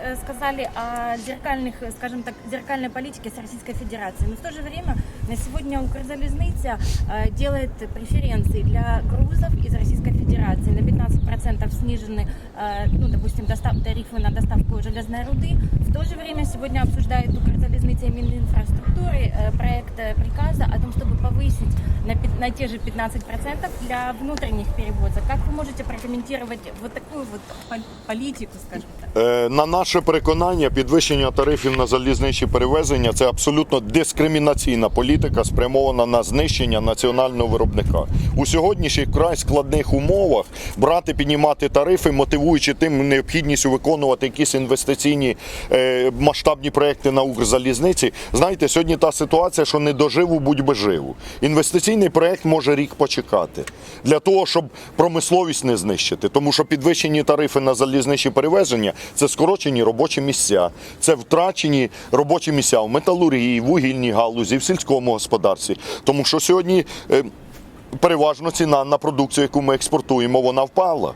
э, сказали о зеркальных, э, скажем так, зеркальной политике с Российской Федерацией. Но в то же время на сегодня Укрзалезница э, делает преференции для грузов из Российской Федерации. На 15% снижены, э, ну, допустим, достав, тарифы на доставку железной руды. В то же время сегодня обсуждает Укрзалезница и Мининфраструктуры э, проект э, приказа о том, чтобы повысить на, пи- на те же 15% для внутренних перевозок. Как вы можете прокомментировать вот такую вот пол- политику, скажем так? Е, На наше переконання, підвищення тарифів на залізничні перевезення це абсолютно дискримінаційна політика, спрямована на знищення національного виробника. У сьогоднішніх вкрай складних умовах брати, піднімати тарифи, мотивуючи тим необхідністю виконувати якісь інвестиційні е, масштабні проекти на Укрзалізниці. Знаєте, сьогодні та ситуація, що не доживу, будь би живу. Інвестиційний проект може рік почекати для того, щоб промисловість не знищити, тому що підвищені тарифи на залізничні перевезення це скорочені робочі місця, це втрачені робочі місця в металургії, вугільній галузі, в сільському господарстві. Тому що сьогодні е, переважно ціна на продукцію, яку ми експортуємо, вона впала.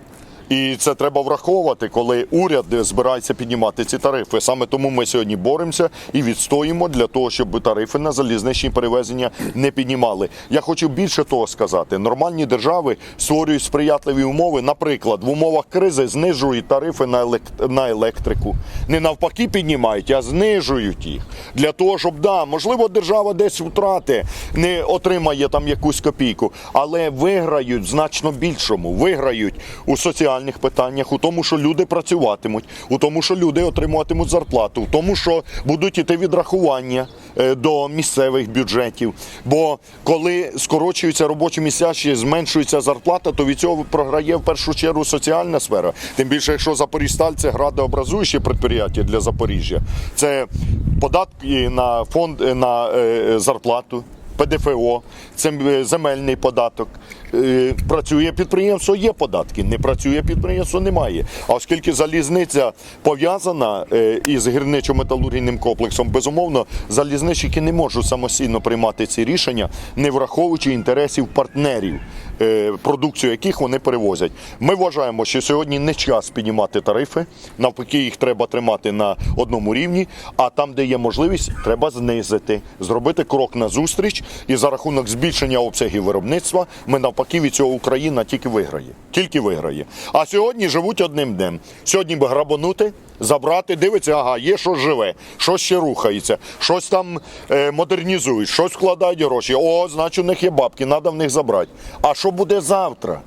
І це треба враховувати, коли уряд збирається піднімати ці тарифи. Саме тому ми сьогодні боремося і відстоїмо для того, щоб тарифи на залізничні перевезення не піднімали. Я хочу більше того сказати: нормальні держави створюють сприятливі умови. Наприклад, в умовах кризи знижують тарифи на елект- на електрику. Не навпаки піднімають, а знижують їх для того, щоб да, можливо, держава десь втрати, не отримає там якусь копійку, але виграють значно більшому. Виграють у соціальних питаннях, у тому, що люди працюватимуть, у тому, що люди отримуватимуть зарплату, у тому, що будуть іти відрахування е, до місцевих бюджетів. Бо коли скорочуються робочі місця, ще зменшується зарплата, то від цього програє в першу чергу соціальна сфера. Тим більше, якщо Запоріжсталь це градообразуюче підприємство для Запоріжжя, це податки на фонд е, на е, зарплату. ПДФО, це е, земельний податок. Працює підприємство, є податки. Не працює підприємство, немає. А оскільки залізниця пов'язана із гірничо-металургійним комплексом, безумовно, залізничники не можуть самостійно приймати ці рішення, не враховуючи інтересів партнерів, продукцію яких вони перевозять. Ми вважаємо, що сьогодні не час піднімати тарифи, навпаки, їх треба тримати на одному рівні, а там, де є можливість, треба знизити, зробити крок назустріч, і за рахунок збільшення обсягів виробництва ми навпаки від цього Україна тільки виграє. Тільки виграє. А сьогодні живуть одним днем. Сьогодні би грабанути, забрати, дивиться, ага, є що живе, щось ще рухається, щось там е, модернізують, щось вкладають гроші. О, значить, у них є бабки, треба в них забрати. А що буде завтра?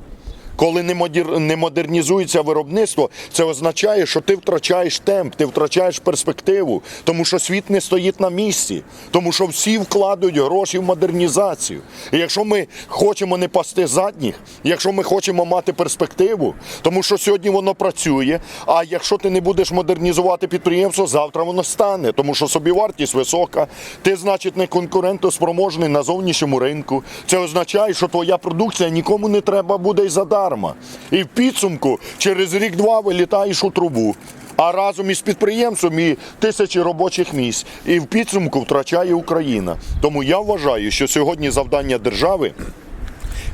Коли не модер- не модернізується виробництво, це означає, що ти втрачаєш темп, ти втрачаєш перспективу, тому що світ не стоїть на місці, тому що всі вкладають гроші в модернізацію. І якщо ми хочемо не пасти задніх, якщо ми хочемо мати перспективу, тому що сьогодні воно працює, а якщо ти не будеш модернізувати підприємство, завтра воно стане, тому що собівартість висока, ти, значить, не конкурентоспроможний на зовнішньому ринку. Це означає, що твоя продукція нікому не треба буде й задарма. І в підсумку через рік-два вилітаєш у трубу. А разом із підприємством і тисячі робочих місць. І в підсумку втрачає Україна. Тому я вважаю, що сьогодні завдання держави,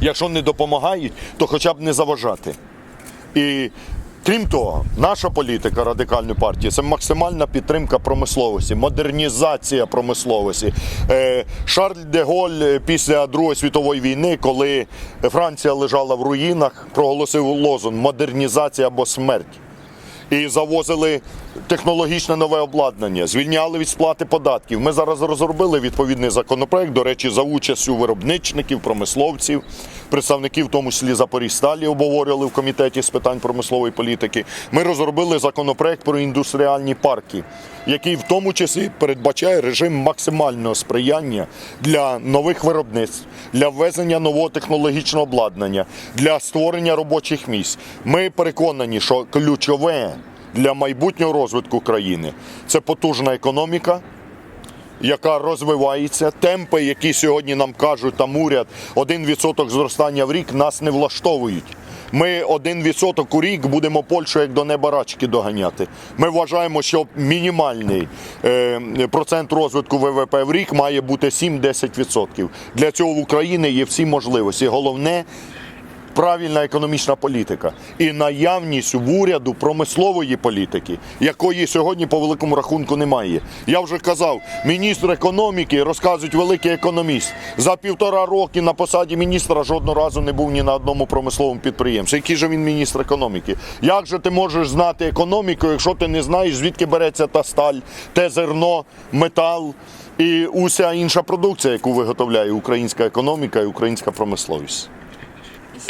якщо не допомагають, то хоча б не заважати. І крім того, наша політика радикальної партії це максимальна підтримка промисловості, модернізація промисловості. Е, Шарль де Голь після Другої світової війни, коли Франція лежала в руїнах, проголосив лозунг модернізація або смерть. І завозили технологічне нове обладнання, звільняли від сплати податків. Ми зараз розробили відповідний законопроект, до речі, за участю виробничників, промисловців, представників, в тому числі Запоріжсталі, обговорювали в комітеті з питань промислової політики. Ми розробили законопроект про індустріальні парки, який в тому числі передбачає режим максимального сприяння для нових виробництв, для ввезення нового технологічного обладнання, для створення робочих місць. Ми переконані, що ключове для майбутнього розвитку країни це потужна економіка, яка розвивається. Темпи, які сьогодні нам кажуть, там уряд, 1% зростання в рік нас не влаштовують. Ми 1% у рік будемо Польщу як до неба рачки доганяти. Ми вважаємо, що мінімальний е, процент розвитку ВВП в рік має бути 7-10%. Для цього в Україні є всі можливості. Головне правильна економічна політика і наявність в уряду промислової політики, якої сьогодні по великому рахунку немає. Я вже казав, міністр економіки розказують великий економіст. За півтора роки на посаді міністра жодного разу не був ні на одному промисловому підприємстві. Який же він міністр економіки? Як же ти можеш знати економіку, якщо ти не знаєш, звідки береться та сталь, те зерно, метал і уся інша продукція, яку виготовляє українська економіка і українська промисловість?